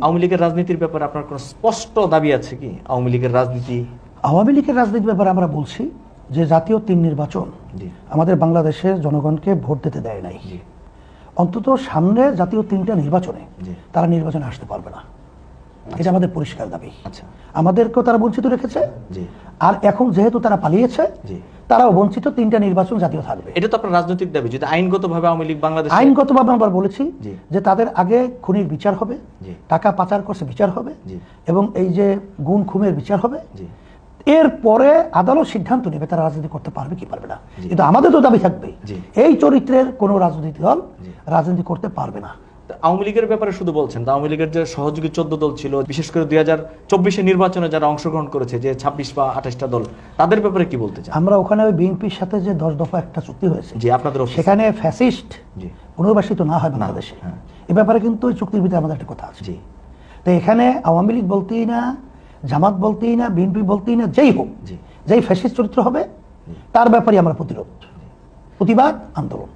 আওয়ামী লীগের রাজনীতির ব্যাপারে আপনার কোনো স্পষ্ট দাবি আছে কি? আওয়ামী লীগের রাজনীতি? আওয়ামী লীগের রাজনীতির ব্যাপারে আমরা বলছি যে জাতীয় তিন নির্বাচন আমাদের বাংলাদেশের জনগণকে ভোট দিতে দেয় নাই। অন্তত সামনে জাতীয় তিনটা নির্বাচনে। তারা নির্বাচনে আসতে পারবে না। এটা আমাদের পরিষ্কার দাবি। আচ্ছা। আমাদেরকেও তারা বঞ্চিত রেখেছে। আর এখন যেহেতু তারা পালিয়েছে তারাও বঞ্চিত তিনটা নির্বাচন জাতীয় থাকবে। এটা তো আপনার রাজনৈতিক দাবি যদি আইনগতভাবে আওয়ামী লীগ বাংলাদেশ আইনগতভাবে আমরা বলেছি যে তাদের আগে খুনির বিচার হবে টাকা পাচার করছে বিচার হবে এবং এই যে গুণ খুমের বিচার হবে জি। এরপরে আদালত সিদ্ধান্ত নেবে তারা রাজনীতি করতে পারবে কি পারবে না। কিন্তু আমাদের তো দাবি থাকবে এই চরিত্রের কোনো রাজনৈতিক দল রাজনীতি করতে পারবে না। আওয়ামী লীগের ব্যাপারে শুধু বলছেন আওয়ামী লীগের যে সহযোগী চোদ্দ দল ছিল বিশেষ করে দুই হাজার চব্বিশে নির্বাচনে যারা অংশগ্রহণ করেছে যে ছাব্বিশ বা আঠাশটা দল তাদের ব্যাপারে কি বলতে চান? আমরা ওখানে ওই বিএনপির সাথে যে দশ দফা একটা চুক্তি হয়েছে জি আপনাদের সেখানে ফ্যাসিস্ট জি। পুনর্বাসিত না হয় বাংলাদেশে। হ্যাঁ। এ ব্যাপারে কিন্তু ওই চুক্তির ভিতরে আমাদের একটা কথা আছে। জি। তো এখানে আওয়ামী লীগ বলতেই না জামাত বলতেই না বিএনপি বলতেই না যেই হোক। যেই ফ্যাসিস্ট চরিত্র হবে তার ব্যাপারে আমরা প্রতিরোধ প্রতিবাদ আন্দোলন।